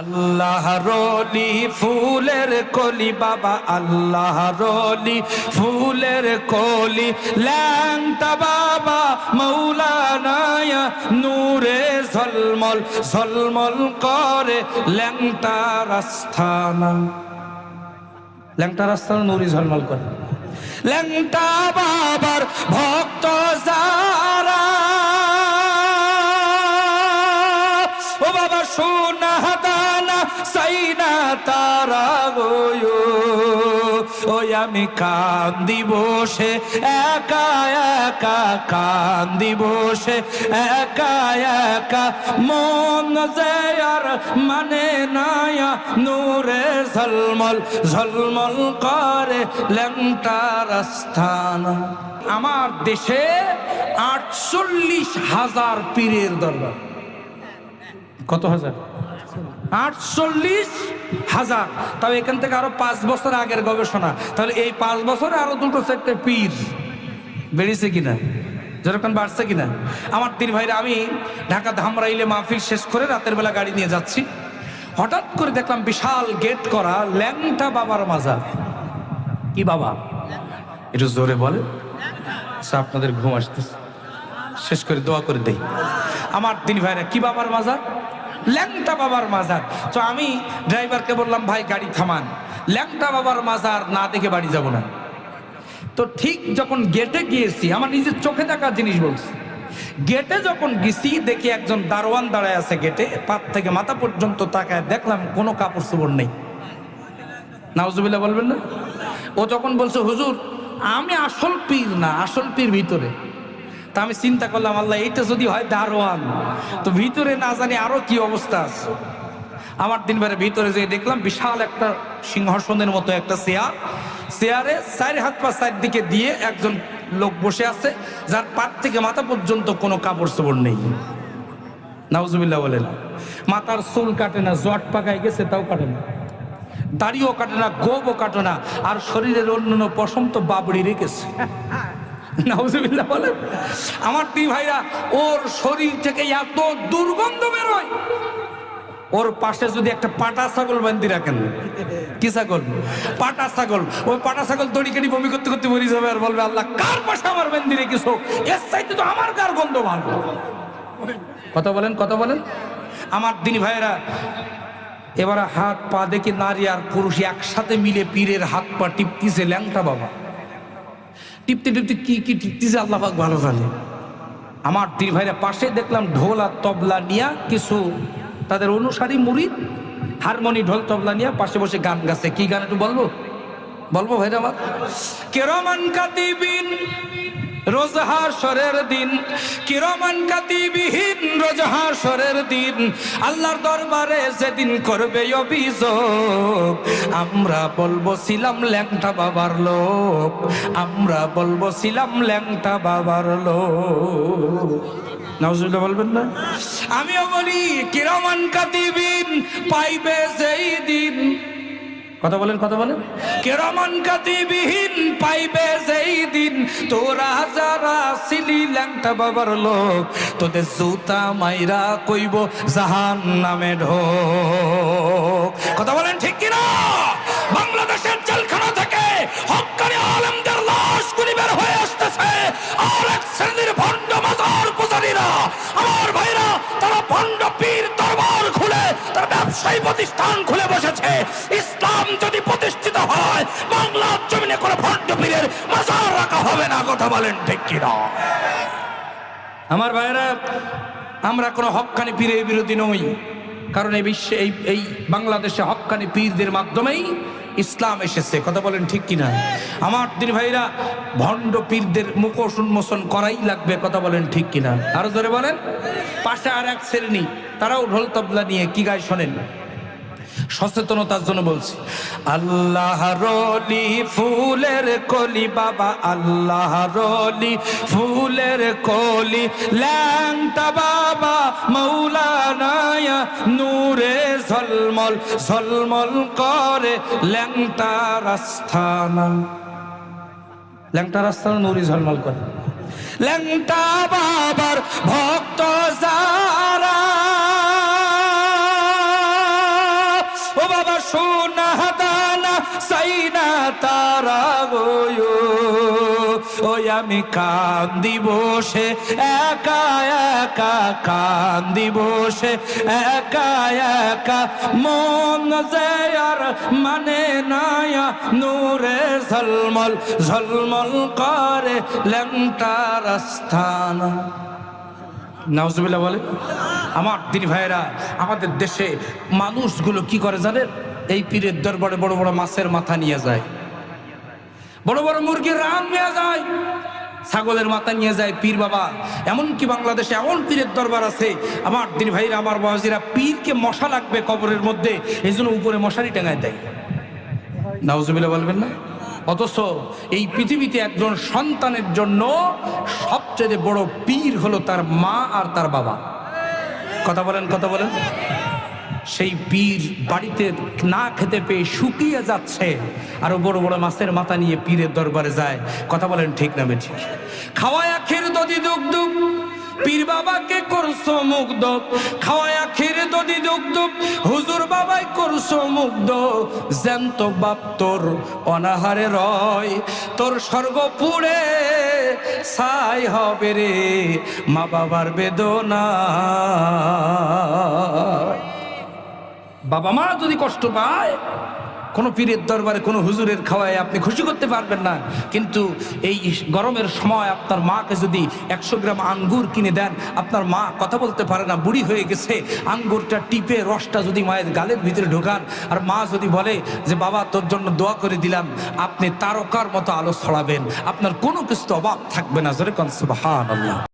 আল্লাহ রলি ফুলের কলি, বাবা আল্লাহ রলি ফুলের কলি। ল্যাংটা বাবা মৌলানায়া নূরে ঝলমল ঝলমল করে ল্যাংটা রাস্তানা ল্যাংটা রাস্তানা নুরি ঝলমল করে। ল্যাংটা বাবার ভক্ত যারা। ও বাবা সোনা সাইনা তারা গো ওই আমি কান্দি বসে একা একা কান্দি বসে একা একা মন যে আর মানে নায়া। নূরে ঝলমল ঝলমল করে ল্যাংটা রাস্তানা আমার দেশে আটচল্লিশ হাজার পীরের দরবার। কত হাজার? আটচল্লিশ হাজার। তাও এখান থেকে আরও পাঁচ বছর আগের গবেষণা। তাহলে এই পাঁচ বছরে আরও দুটো চারটে পীর বেরিয়েছে কিনা? যেরকম বাড়ছে কিনা? আমার তিন ভাইরা, আমি ঢাকা ধামরাইলে মাহফিল শেষ করে রাতের বেলা গাড়ি নিয়ে যাচ্ছি। হঠাৎ করে দেখলাম বিশাল গেট করা ল্যাংটা বাবার মাজার। কি বাবা? একটু জোরে বলে আচ্ছা আপনাদের ঘুম আসতেছে। শেষ করে দোয়া করে দেই। আমার তিন ভাইরা, কি বাবার মাজার? ল্যাংটা বাবার মাজার। তো আমি ড্রাইভারকে বললাম, ভাই, গাড়ি থামান। ল্যাংটা বাবার মাজার, না দেখে বাড়ি যাব না। তো ঠিক যখন গেটে গিয়েছি, আমার নিজের চোখে দেখা জিনিস বলছি। গেটে যখন গেছি, দেখি একজন দারোয়ান দাঁড়ায় আছে গেটে পাত থেকে মাথা পর্যন্ত তাকায়, দেখলাম কোনো কাপড় চোপড় নেই। নাউজুবিল্লাহ বলবেন না? ও যখন বলছে, হুজুর, আমি আসল পীর না, আসল পীর ভিতরে। তা আমি চিন্তা করলাম, আল্লাহ, এইটা যদি হয় দারোয়ান, তো ভিতরে না জানি আরও কি অবস্থা আছে। আমার দিন দিনবারে ভিতরে যে দেখলাম বিশাল একটা সিংহাসনের মতো একটা চেয়ার। চেয়ারে চার হাত পা চার দিকে দিয়ে একজন লোক বসে আছে, যার পাত থেকে মাথা পর্যন্ত কোনো কাপড় চোপড় নেই। নাউজুবিল্লাহ বলেন, মাথার চুল কাটে না, জট পাকায় গেছে, তাও কাটে না। দাড়িও কাটে না, গোবও কাটে না, আর শরীরের অন্যান্য পশম তো বাবড়ি রেখেছে নাউজুবিল্লাহ বলেন। আমার দুই ভাইরা, ওর শরীর থেকে এত দুর্গন্ধ বেরোয় ওর পাশে যদি একটা পাটা ছাগল বান্ধি রাখেন, কি ছাগল? পাটা ছাগল। ওই পাটা ছাগল দড়ি কেটে বমি করতে করতে মরি যাবে আর বলবে, আল্লাহ, কার পাশে আমার বান্ধি রেখেছো? এর চাইতে তো আমার কার গন্ধ ভালো। কথা বলেন কথা বলেন। আমার দিনী ভাইয়েরা, এবারে হাত পা দেখে নারী আর পুরুষ একসাথে মিলে পীরের হাত পা টিপতিছে ল্যাংটা বাবা। টিপতে টিপতে কি কি টিপতেছে আল্লাহ পাক? ভালো জানে। আমার দুই ভাইরা পাশে দেখলাম ঢোল আর তবলা নিয়া কিছু তাদের অনুসারী মুড়ি হারমোনি ঢোল তবলা নিয়া পাশে বসে গান গাছে কি গান একটু বলব? বলব ভাইরা আমার। কেরমান কাতিবিন রোজহার সরের দিন, কিরমান কাতিবিহীন রোজহার সরের দিন। আল্লাহর দরবারে যেদিন করবে অভিযোগ, আমরা বলব ছিলাম ল্যাংটা বাবার লোক আমরা বলব ছিলাম ল্যাংটা বাবার লোক বলবেন না? আমিও বলি, কিরমান কাতিবিন পাইবে যেই দিন। কথা বলেন কথা বলেন। কেরমান কাতিবিহীন পাইবে যেই দিন। তোরা যারা ছিলি ল্যাংটা বাবার লোক, তোদের জুতা মাইরা কইব জাহান নামে ঢোক। কথা বলেন ঠিক কিনা? বাংলাদেশের জেলখানা থেকে হকানি আলমদের লাশ গুলি বের হয়ে আসতেছে। আর এক শ্রেণির ভণ্ড মাজার পূজারীরা, আমার ভাইরা, তারা ভণ্ড পীর তারা ব্যবসায়ী প্রতিষ্ঠান খুলে বসেছে। ইসলাম যদি প্রতিষ্ঠিত হয়, বাংলার জমিনে কোনো ভণ্ড পীরের মাজার রাখা হবে না, কথা বলেন ঠিক কিনা? আমার ভাইরা আমরা কোনো হকানি পীরের বিরোধী নই, কারণ এই বিশ্বে, এই এই বাংলাদেশে হকানি পীরদের মাধ্যমেই ইসলাম এসেছে। কথা বলেন ঠিক কিনা? আমার দিন ভাইরা, ভণ্ড পীরদের মুখোশ উন্মোচন করাই লাগবে, কথা বলেন ঠিক কিনা? আরও ধরে বলেন। পাশে আর এক শ্রেণি, তারাও ঢোল তবলা নিয়ে কি গায় শোনেন? সচেতনতার জন্য বলছি, আল্লাহ রলি ফুলের কলি, বাবা আল্লাহ রলি ফুলের কলি, ল্যাংটা বাবা মৌলানায়া নূরে ঝলমল ঝলমল করে ল্যাংটা রাস্তানা। ল্যাংটা রাস্তানা, নুরি ঝলমল করে। ল্যাংটা বাবার ভক্ত যারা সাইনা তারা গো ওই আমি কান্দি বসে একা একা কান্দি বসে একা একা। মন আর মানে নায়া নূরে ঝলমল ঝলমল করে লেংটার স্থান নাউজুবিল্লাহ বলে, আমার দিনী ভাইয়েরা, আমাদের দেশে মানুষগুলো কি করে জানেন? এই পীরের দরবারে বড় বড় মাছের মাথা নিয়ে যায়। বড় বড় মুরগির রান নিয়ে যায়, ছাগলের মাথা নিয়ে যায় পীর বাবা। এমনকি বাংলাদেশে এমন পীরের দরবার আছে, আমার দিন ভাইরা, আমার বাবাজিরা পীরকে মশা লাগবে কবরের মধ্যে এই জন্য উপরে মশারি টাঙায় দেয়। নাউজুবিল্লাহ বলবেন না? অথচ এই পৃথিবীতে একজন সন্তানের জন্য সবচেয়ে বড় পীর হলো তার মা আর তার বাবা। কথা বলেন কথা বলেন। সেই পীর বাড়িতে না খেতে পেয়ে শুকিয়ে যাচ্ছে। আরও বড় বড় মাছের মাথা নিয়ে পীরের দরবারে যায়। কথা বলেন ঠিক না ঠিক। খাওয়ায় খের দদি দুগ দুগ পীর বাবাকে করছ মুগ্ধ খাওয়ায় আখের দদি দুগ দুগ হুজুর বাবাই করছ মুগ্ধ জ্যান্ত বাপ তোর অনাহারে রয়, তোর স্বর্গ পুড়ে ছাই হবে রে মা বাবার বেদনা। বাবা মা যদি কষ্ট পায়, কোনো পীরের দরবারে কোনো হুজুরের খাওয়ায় আপনি খুশি করতে পারবেন না। কিন্তু এই গরমের সময় আপনার মাকে যদি একশো গ্রাম আঙ্গুর কিনে দেন, আপনার মা কথা বলতে পারে না, বুড়ি হয়ে গেছে, আঙ্গুরটা টিপে রসটা যদি মায়ের গালের ভিতরে ঢোকান, আর মা যদি বলে যে, বাবা, তোর জন্য দোয়া করে দিলাম, আপনি তারকার মতো আলো ছড়াবেন। আপনার কোনো কিছু অভাব থাকবে না, জোরে কনসবাহান আল্লাহ